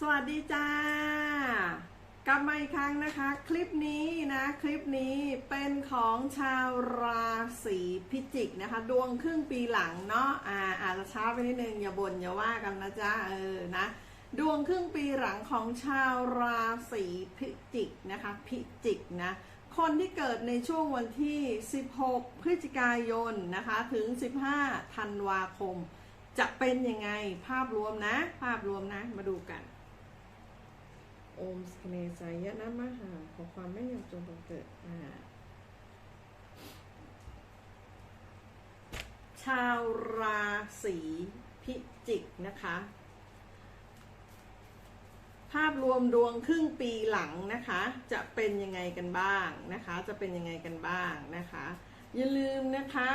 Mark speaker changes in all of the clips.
Speaker 1: สวัสดีจ้ากลับมาอีกครั้งนะคะ คลิปนี้นะ คลิปนี้เป็นของชาวราศีพิจิกนะคะ ดวงครึ่งปีหลังเนาะอ่าอาจจะช้าไปนิดนึงอย่าบ่นอย่าว่ากันนะจ๊ะเออนะดวงครึ่งปีหลังของชาวราศีพิจิกนะคะ พิจิกนะคนที่เกิดในช่วงวันที่ 16 พฤศจิกายนนะคะ ถึง 15 ธันวาคม จะเป็นยังไงภาพรวมนะ ภาพรวมนะมาดูกัน โอมสเนสายะนะมหาขอความไม่ยากจนบังเกิดอ่าชาวราศีพิจิกนะคะ ภาพรวมดวงครึ่งปีหลังนะคะ จะเป็นยังไงกันบ้างนะคะ จะเป็นยังไงกันบ้างนะคะ อย่าลืมนะคะ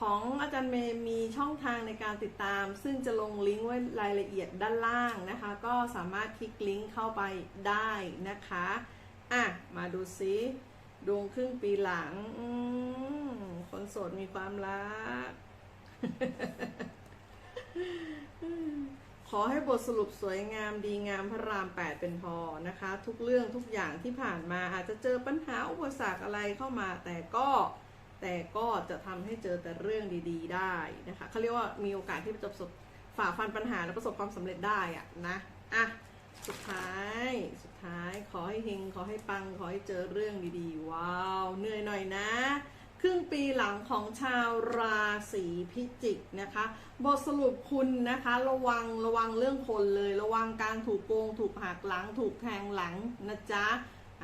Speaker 1: ของอาจารย์เมย์มีช่องทางในการติดตาม ซึ่งจะลงลิงก์ไว้รายละเอียดด้านล่างนะคะ ก็สามารถคลิกลิงก์เข้าไปได้นะคะอะมาดูซิดวงครึ่งปีหลังคนโสดมีความรัก ขอให้บทสรุปสวยงามดีงามพระราม8เป็นพอนะคะ ทุกเรื่องทุกอย่างที่ผ่านมาอาจจะเจอปัญหาอุปสรรคอะไรเข้ามา แต่ก็ แต่ก็จะทำให้เจอแต่เรื่องดี ๆ ได้นะคะเขาเรียกว่ามีโอกาสที่จะประสบฝ่าฟันปัญหาและประสบความสำเร็จได้อะนะอะสุดท้ายสุดท้ายขอให้เฮงขอให้ปังขอให้เจอเรื่องดีๆ ว้าวเหนื่อยหน่อยนะครึ่งปีหลังของชาวราศีพิจิกนะคะ บทสรุปคุณนะคะ ระวังระวังเรื่องคนเลย ระวังการถูกโกง ถูกหักหลัง ถูกแทงหลังนะจ๊ะ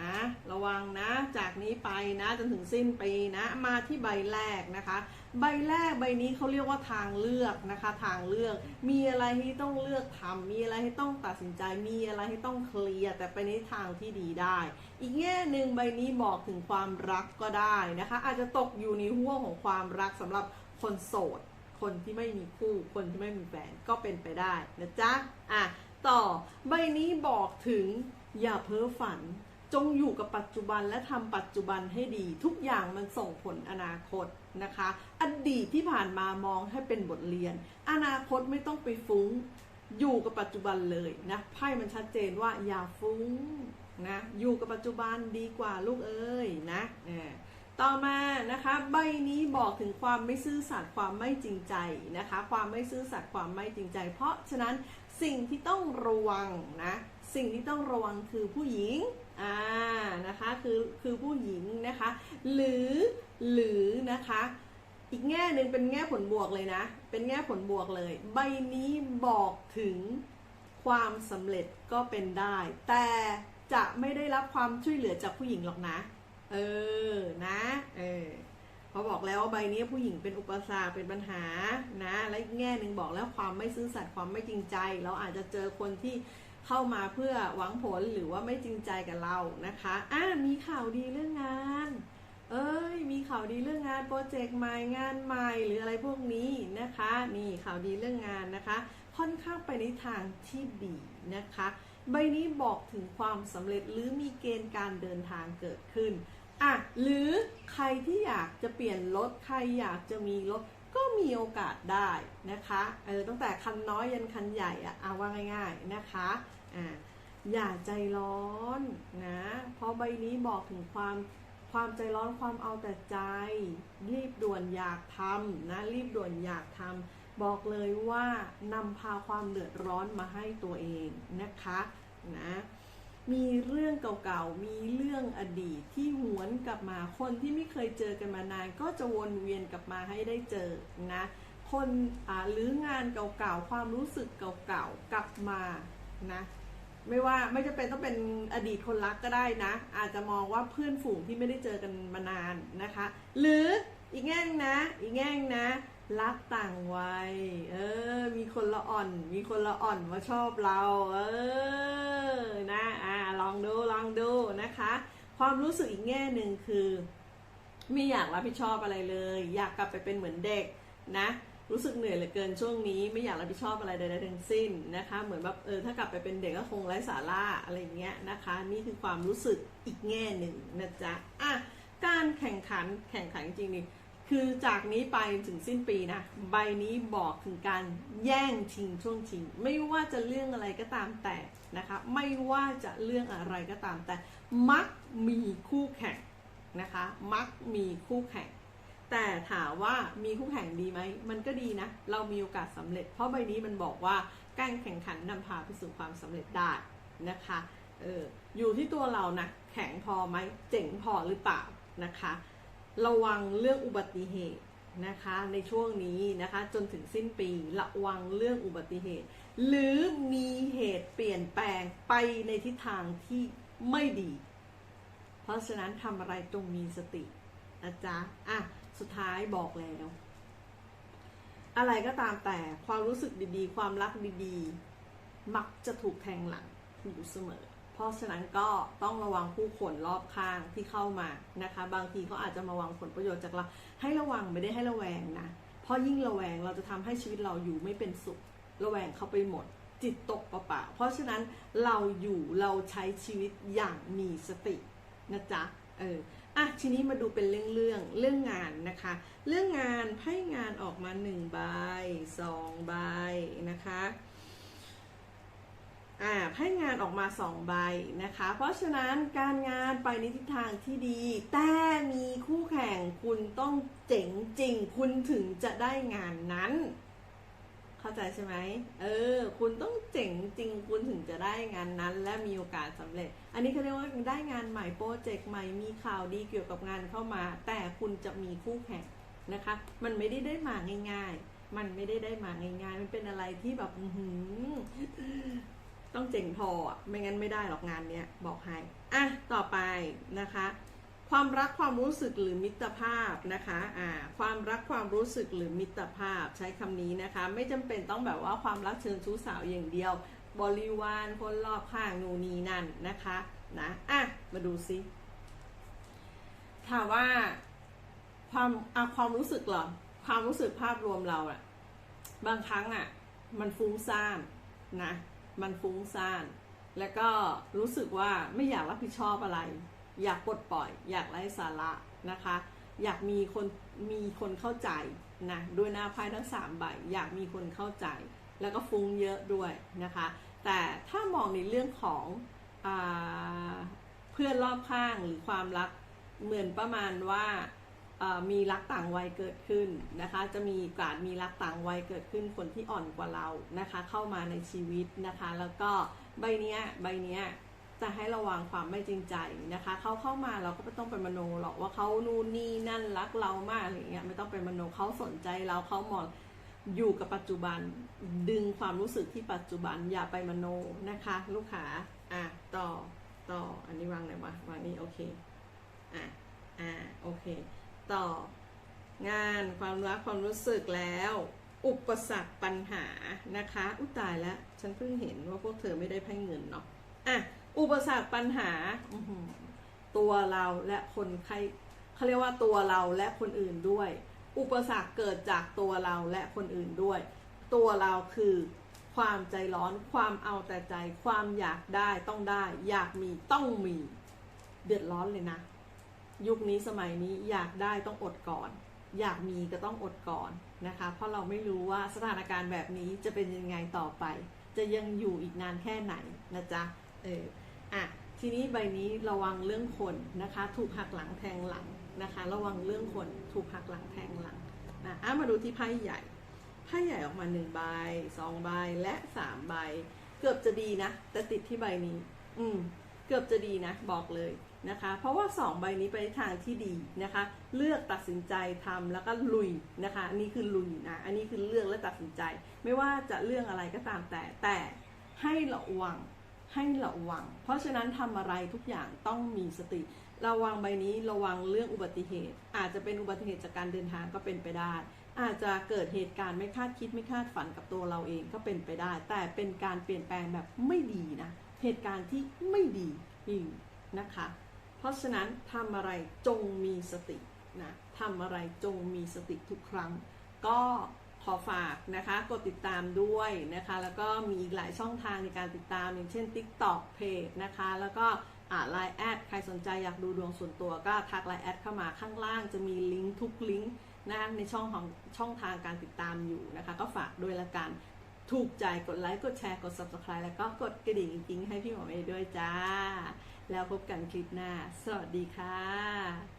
Speaker 1: อะระวังนะจากนี้ไปนะจนถึงสิ้นปีนะมาที่ใบแรกนะคะ ใบแรกใบนี้เขาเรียกว่าทางเลือกนะคะ ทางเลือก มีอะไรที่ต้องเลือกทำมีอะไรที่ต้องตัดสินใจ มีอะไรที่ต้องเคลียร์แต่ไปในทางที่ดีได้ อีกแง่หนึ่งใบนี้บอกถึงความรักก็ได้นะคะ อาจจะตกอยู่ในห่วงของความรักสำหรับคนโสด คนที่ไม่มีคู่ คนที่ไม่มีแฟนก็เป็นไปได้นะจ๊ะอะต่อใบนี้บอกถึงอย่าเพ้อฝัน จงอยู่กับปัจจุบันและทำปัจจุบันให้ดี ทุกอย่างมันส่งผลอนาคตนะคะ อดีตที่ผ่านมามองให้เป็นบทเรียน อนาคตไม่ต้องไปฟุ้ง อยู่กับปัจจุบันเลยนะไพ่มันชัดเจนว่าอย่าฟุ้งนะอยู่กับปัจจุบันดีกว่าลูกเอ้ยนะเออต่อมานะคะใบนี้บอกถึงความไม่ซื่อสัตย์ความไม่จริงใจนะคะ ความไม่ซื่อสัตย์ความไม่จริงใจ เพราะฉะนั้นสิ่งที่ต้องระวังนะสิ่งที่ต้องระวังคือผู้หญิง อ่านะคะคือคือผู้หญิงนะคะ หรือหรือนะคะอีกแง่หนึ่งเป็นแง่ผลบวกเลยนะ เป็นแง่ผลบวกเลย ใบนี้บอกถึงความสำเร็จก็เป็นได้ แต่จะไม่ได้รับความช่วยเหลือจากผู้หญิงหรอกนะ เออนะเออเพราบอกแล้วว่าใบนี้ผู้หญิงเป็นอุปสรรคเป็นปัญหานะ และอีกแง่หนึ่งบอกแล้วความไม่ซื่อสัตย์ความไม่จริงใจ เราอาจจะเจอคนที่ เข้ามาเพื่อหวังผลหรือว่าไม่จริงใจกับเรานะคะอ่ามีข่าวดีเรื่องงาน เอ้ย มีข่าวดีเรื่องงานโปรเจกต์ใหม่งานใหม่หรืออะไรพวกนี้นะคะ นี่ข่าวดีเรื่องงานนะคะ ค่อนข้างไปในทางที่ดีนะคะ ใบนี้บอกถึงความสำเร็จหรือมีเกณฑ์การเดินทางเกิดขึ้นอะหรือใครที่อยากจะเปลี่ยนรถใครอยากจะมีรถก็มีโอกาสได้นะคะเออตั้งแต่คันน้อยยันคันใหญ่อะเอาว่าง่าย ๆนะคะ อ่าอย่าใจร้อนนะ เพราะใบนี้บอกถึงความความใจร้อนความเอาแต่ใจ รีบด่วนอยากทำนะรีบด่วนอยากทำบอกเลยว่านำพาความเดือดร้อนมาให้ตัวเองนะคะนะมีเรื่องเก่าๆ มีเรื่องอดีตที่หวนกลับมาคนที่ไม่เคยเจอกันมานาน ก็จะวนเวียนกลับมาให้ได้เจอนะคนหรืองานเก่าๆ ความรู้สึกเก่าๆ กลับมานะ ไม่ว่าไม่จะเป็นต้องเป็นอดีตคนรักก็ได้นะ อาจจะมองว่าเพื่อนฝูงที่ไม่ได้เจอกันมานานนะคะ หรืออีกแง่งนะ อีกแง่งนะ รักต่างวัย เออ มีคนละอ่อน มีคนละอ่อนมาชอบเรา เออ นะ อ่า ลองดู ลองดูนะคะ ความรู้สึกอีกแง่หนึ่งคือ ไม่อยากรับผิดชอบอะไรเลย อยากกลับไปเป็นเหมือนเด็กนะ รู้สึกเหนื่อยเหลือเกินช่วงนี้ไม่อยากรับผิดชอบอะไรใดๆทั้งสิ้นนะคะ เหมือนแบบเออถ้ากลับไปเป็นเด็กก็คงไร้สาระอะไรอย่างเงี้ยนะคะ นี่คือความรู้สึกอีกแง่หนึ่งนะจ๊ะอะการแข่งขันแข่งขันจริงๆนี่คือจากนี้ไปถึงสิ้นปีนะใบนี้บอกถึงการแย่งชิงช่วงชิง ไม่ว่าจะเรื่องอะไรก็ตามแต่นะคะไม่ว่าจะเรื่องอะไรก็ตามแต่ มักมีคู่แข่งนะคะ มักมีคู่แข่ง แต่ถามว่ามีคู่แข่งดีไหม มันก็ดีนะ เรามีโอกาสสำเร็จ เพราะใบนี้มันบอกว่าการแข่งขันนำพาไปสู่ความสำเร็จได้นะคะ เออ อยู่ที่ตัวเรานะ แข็งพอไหม เจ๋งพอหรือเปล่านะคะ ระวังเรื่องอุบัติเหตุนะคะในช่วงนี้นะคะจนถึงสิ้นปีระวังเรื่องอุบัติเหตุ หรือมีเหตุเปลี่ยนแปลงไปในทิศทางที่ไม่ดี เพราะฉะนั้นทำอะไรจงมีสตินะจ๊ะอะ สุดท้ายบอกแล้ว อะไรก็ตามแต่ความรู้สึกดีๆ ความรักดีๆ มักจะถูกแทงหลังอยู่เสมอ เพราะฉะนั้นก็ต้องระวังผู้คนรอบข้างที่เข้ามานะคะ บางทีเขาอาจจะมาหวังผลประโยชน์จากเรา ให้ระวังไม่ได้ให้ระแวงนะ เพราะยิ่งระแวงเราจะทำให้ชีวิตเราอยู่ไม่เป็นสุข ระแวงเขาไปหมดจิตตกเปล่าๆเพราะฉะนั้นเราอยู่เราใช้ชีวิตอย่างมีสตินะจ๊ะ เอออะทีนี้มาดูเป็นเรื่องเรื่องเรื่องงานนะคะ เรื่องงานไพ่งานออกมาหนึ่งใบสองใบนะคะอ่าไพ่งานออกมาสองใบนะคะ เพราะฉะนั้นการงานไปในทิศทางที่ดี แต่มีคู่แข่งคุณต้องเจ๋งจริง คุณถึงจะได้งานนั้น เข้าใจใช่ไหมเออ คุณต้องเจ๋งจริงคุณถึงจะได้งานนั้น และมีโอกาสสำเร็จ อันนี้เขาเรียกว่าได้งานใหม่โปรเจกต์ใหม่มีข่าวดีเกี่ยวกับงานเข้ามา แต่คุณจะมีคู่แข่งนะคะ มันไม่ได้ได้มาง่าย ๆ มันไม่ได้ได้มาง่ายๆ มันเป็นอะไรที่แบบหืต้องเจ๋งพออะไม่งั้นไม่ได้หรอกงานเนี้ยบอกให้อะต่อไปนะคะ ความรักความรู้สึกหรือมิตรภาพนะคะอ่าความรักความรู้สึกหรือมิตรภาพใช้คำนี้นะคะ ไม่จำเป็นต้องแบบว่าความรักเชิงชู้สาวอย่างเดียว บริวารคนรอบข้างนูนีนั่นนะคะนะอะมาดูซิถามว่าความอะความรู้สึกหรอความรู้สึกภาพรวมเราอะบางครั้งอะมันฟุ้งซ่านนะมันฟุ้งซ่าน แล้วก็รู้สึกว่าไม่อยากรับผิดชอบอะไร อยากปลดปล่อย อยากไร้สาระนะคะ อยากมีคนมีคนเข้าใจนะด้วยหน้าไพ่ทั้งสามใบอยากมีคนเข้าใจ แล้วก็ฟุ้งเยอะด้วยนะคะ แต่ถ้ามองในเรื่องของอเพื่อนรอบข้างหรือความรักเหมือนประมาณว่ามีรักต่างวัยเกิดขึ้นนะคะ จะมีการมีรักต่างวัยเกิดขึ้นคนที่อ่อนกว่าเรานะคะ เข้ามาในชีวิตนะคะ แล้วก็ใบเนี้ยใบเนี้ย จะให้ระวังความไม่จริงใจนะคะเขาเข้ามาเราก็ไม่ต้องไปมโนหรอกว่าเขานู่นนี่นั่นรักเรามากอะไรเงี้ยไม่ต้องไปมโนเขาสนใจเราเขาหมองอยู่กับปัจจุบันดึงความรู้สึกที่ปัจจุบันอย่าไปมโนนะคะ ลูกค้าอะต่อต่ออันนี้วางไหนวะวางนี่โอเคอะอ่าโอเค ต่องานความรักความรู้สึกแล้ว อุปสรรคปัญหานะคะ อุตายแล้ว ฉันเพิ่งเห็นว่าพวกเธอไม่ได้ไพ่เงินเนาะ ปสรรคปัญหาอื้อหือตัวเราและคนใครเขาเรียกว่าตัวเราและคนอื่นด้วย อุปสรรคเกิดจากตัวเราและคนอื่นด้วย ตัวเราคือความใจร้อนความเอาแต่ใจความอยากได้ต้องได้ อยากมีต้องมีเดือดร้อนเลยนะ ยุคนี้สมัยนี้อยากได้ต้องอดก่อน อยากมีก็ต้องอดก่อนนะคะ เพราะเราไม่รู้ว่าสถานการณ์แบบนี้จะเป็นยังไงต่อไป จะยังอยู่อีกนานแค่ไหนนะจ๊ะเออ อะทีนี้ใบนี้ระวังเรื่องคนนะคะ ถูกหักหลังแทงหลังนะคะ ระวังเรื่องคนถูกหักหลังแทงหลังนะอะมาดูที่ไพ่ใหญ่ไพ่ใหญ่ออกมาหนึ่งใบสองใบและสามใบ เกือบจะดีนะแต่ติดที่ใบนี้ อืมเกือบจะดีนะบอกเลยนะคะ เพราะว่าสองใบนี้ไปทางที่ดีนะคะ เลือกตัดสินใจทำแล้วก็ลุยนะคะอันนี้คือลุยนะอันนี้คือเลือกและตัดสินใจ ไม่ว่าจะเรื่องอะไรก็ตามแต่แต่ให้ระวัง ให้ระวัง เพราะฉะนั้นทำอะไรทุกอย่างต้องมีสติ ระวังใบนี้ระวังเรื่องอุบัติเหตุ อาจจะเป็นอุบัติเหตุจากการเดินทางก็เป็นไปได้ อาจจะเกิดเหตุการณ์ไม่คาดคิดไม่คาดฝันกับตัวเราเองก็เป็นไปได้ แต่เป็นการเปลี่ยนแปลงแบบไม่ดีนะ เหตุการณ์ที่ไม่ดีอีกนะคะ เพราะฉะนั้นทำอะไรจงมีสตินะทำอะไรจงมีสติทุกครั้ง ก็ ขอฝากนะคะ กดติดตามด้วยนะคะ แล้วก็มีอีกหลายช่องทางในการติดตาม อย่างเช่น TikTok เพจนะคะ แล้วก็ไลน์แอดใครสนใจอยากดูดวงส่วนตัวก็ทักไลน์แอดเข้ามาข้างล่างจะมีลิงก์ทุกลิงก์นะในช่องของช่องทางการติดตามอยู่นะคะ ก็ฝากด้วยละกันถูกใจกดไลค์ กดแชร์กด subscribe แล้วก็กดกระดิ่งจริงๆให้พี่หมอเมย์ด้วยจ้า แล้วพบกันคลิปหน้า สวัสดีค่ะ